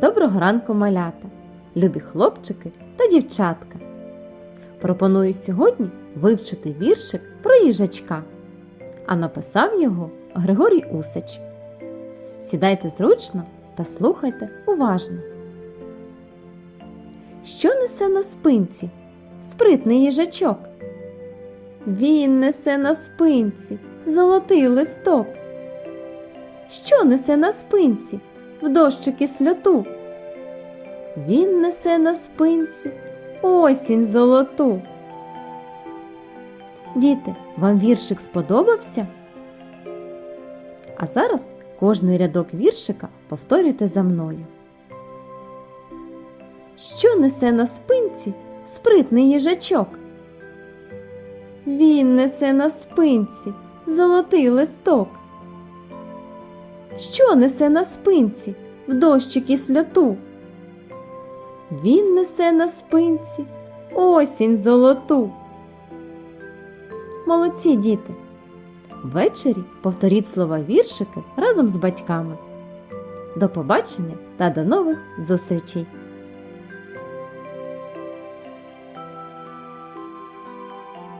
Доброго ранку, малята, любі хлопчики та дівчатка. Пропоную сьогодні вивчити віршик про їжачка, а написав його Григорій Усич. Сідайте зручно та слухайте уважно. Що несе на спинці спритний їжачок? Він несе на спинці золотий листок. Що несе на спинці в дощик і сльоту? Він несе на спинці осінь золоту. Діти, вам віршик сподобався? А зараз кожний рядок віршика повторюйте за мною. Що несе на спинці спритний їжачок? Він несе на спинці золотий листок. Що несе на спинці в дощик і сльоту? Він несе на спинці осінь золоту. Молодці діти! Ввечері повторіть слова віршики разом з батьками. До побачення та до нових зустрічей!